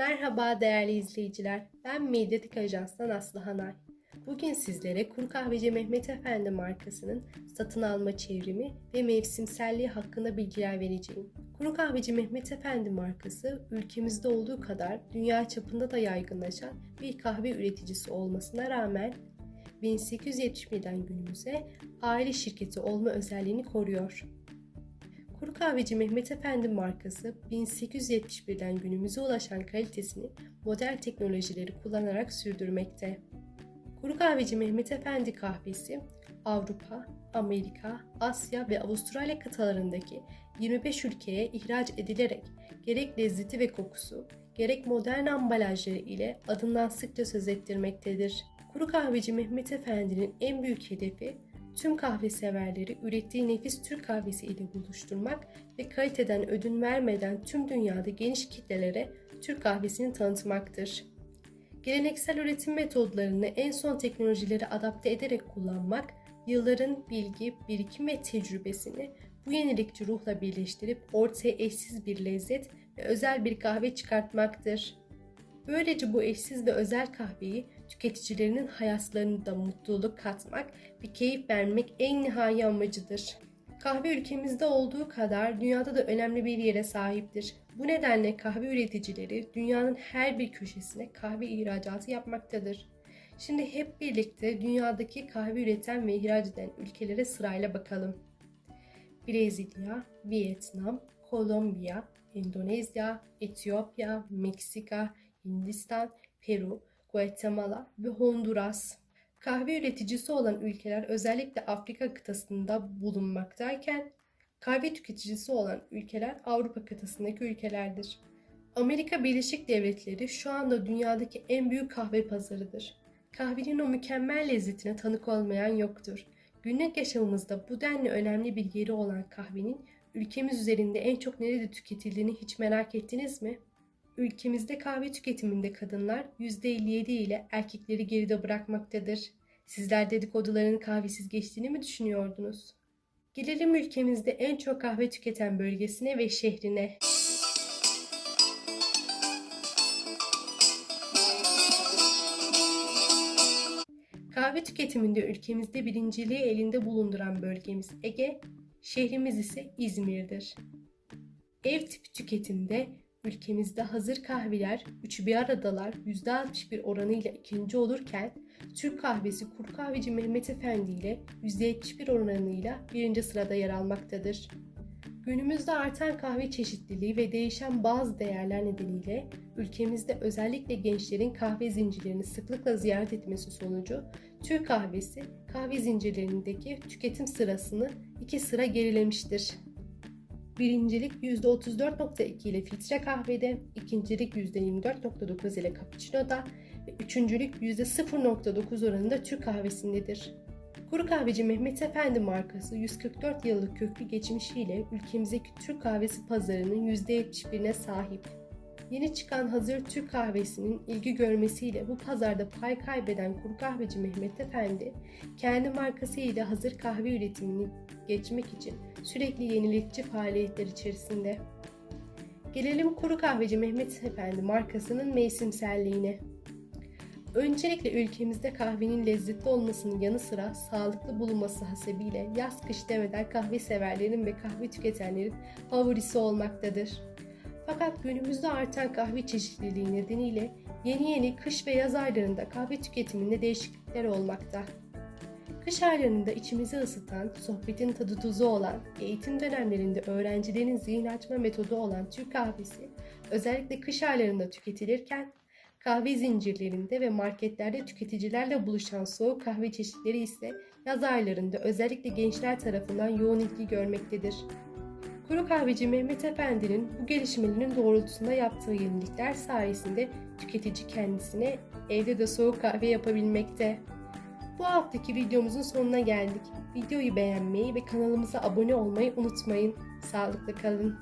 Merhaba değerli izleyiciler. Ben Medyatik Ajans'tan Aslı Hanay. Bugün sizlere Kuru Kahveci Mehmet Efendi markasının satın alma çevrimi ve mevsimselliği hakkında bilgiler vereceğim. Kuru Kahveci Mehmet Efendi markası ülkemizde olduğu kadar dünya çapında da yaygınlaşan bir kahve üreticisi olmasına rağmen 1871'den günümüze aile şirketi olma özelliğini koruyor. Kuru Kahveci Mehmet Efendi markası 1871'den günümüze ulaşan kalitesini modern teknolojileri kullanarak sürdürmekte. Kuru Kahveci Mehmet Efendi kahvesi Avrupa, Amerika, Asya ve Avustralya kıtalarındaki 25 ülkeye ihraç edilerek gerek lezzeti ve kokusu, gerek modern ambalajları ile adından sıkça söz ettirmektedir. Kuru Kahveci Mehmet Efendi'nin en büyük hedefi tüm kahve severleri ürettiği nefis Türk kahvesi ile buluşturmak ve kaliteden ödün vermeden tüm dünyada geniş kitlelere Türk kahvesini tanıtmaktır. Geleneksel üretim metodlarını en son teknolojileri adapte ederek kullanmak, yılların bilgi, birikim ve tecrübesini bu yenilikçi ruhla birleştirip ortaya eşsiz bir lezzet ve özel bir kahve çıkartmaktır. Böylece bu eşsiz ve özel kahveyi tüketicilerinin hayatlarına da mutluluk katmak ve keyif vermek en nihai amacıdır. Kahve ülkemizde olduğu kadar dünyada da önemli bir yere sahiptir. Bu nedenle kahve üreticileri dünyanın her bir köşesine kahve ihracatı yapmaktadır. Şimdi hep birlikte dünyadaki kahve üreten ve ihraç eden ülkelere sırayla bakalım. Brezilya, Vietnam, Kolombiya, Endonezya, Etiyopya, Meksika, Hindistan, Peru, Guatemala ve Honduras. Kahve üreticisi olan ülkeler özellikle Afrika kıtasında bulunmaktayken kahve tüketicisi olan ülkeler Avrupa kıtasındaki ülkelerdir. Amerika Birleşik Devletleri şu anda dünyadaki en büyük kahve pazarıdır. Kahvenin o mükemmel lezzetine tanık olmayan yoktur. Günlük yaşamımızda bu denli önemli bir yeri olan kahvenin ülkemiz üzerinde en çok nerede tüketildiğini hiç merak ettiniz mi? Ülkemizde kahve tüketiminde kadınlar %57 ile erkekleri geride bırakmaktadır. Sizler dedikoduların kahvesiz geçtiğini mi düşünüyordunuz? Gelelim ülkemizde en çok kahve tüketen bölgesine ve şehrine. Kahve tüketiminde ülkemizde birinciliği elinde bulunduran bölgemiz Ege, şehrimiz ise İzmir'dir. Ev tipi tüketimde ülkemizde hazır kahveler üçü bir aradalar %61 oranıyla ikinci olurken Türk kahvesi Kuru Kahveci Mehmet Efendi ile %71 oranıyla birinci sırada yer almaktadır. Günümüzde artan kahve çeşitliliği ve değişen bazı değerler nedeniyle ülkemizde özellikle gençlerin kahve zincirlerini sıklıkla ziyaret etmesi sonucu Türk kahvesi kahve zincirlerindeki tüketim sırasını iki sıra gerilemiştir. Birincilik %34.2 ile filtre kahvede, ikincilik %24.9 ile cappuccino'da ve üçüncülük %0.9 oranında Türk kahvesindedir. Kuru Kahveci Mehmet Efendi markası 144 yıllık köklü geçmişiyle ülkemizdeki Türk kahvesi pazarının %71'ine sahip. Yeni çıkan hazır Türk kahvesinin ilgi görmesiyle bu pazarda pay kaybeden Kuru Kahveci Mehmet Efendi, kendi markası ile hazır kahve üretimini geçmek için sürekli yenilikçi faaliyetler içerisinde. Gelelim Kuru Kahveci Mehmet Efendi markasının mevsimselliğine. Öncelikle ülkemizde kahvenin lezzetli olmasının yanı sıra sağlıklı bulunması hasebiyle yaz kış demeden kahve severlerin ve kahve tüketenlerin favorisi olmaktadır. Fakat günümüzde artan kahve çeşitliliği nedeniyle yeni yeni kış ve yaz aylarında kahve tüketiminde değişiklikler olmakta. Kış aylarında içimizi ısıtan, sohbetin tadı tuzu olan, eğitim dönemlerinde öğrencilerin zihin açma metodu olan Türk kahvesi özellikle kış aylarında tüketilirken kahve zincirlerinde ve marketlerde tüketicilerle buluşan soğuk kahve çeşitleri ise yaz aylarında özellikle gençler tarafından yoğun ilgi görmektedir. Kuru kahveci Mehmet Efendi'nin bu gelişmelerin doğrultusunda yaptığı yenilikler sayesinde tüketici kendisine evde de soğuk kahve yapabilmekte. Bu haftaki videomuzun sonuna geldik. Videoyu beğenmeyi ve kanalımıza abone olmayı unutmayın. Sağlıkla kalın.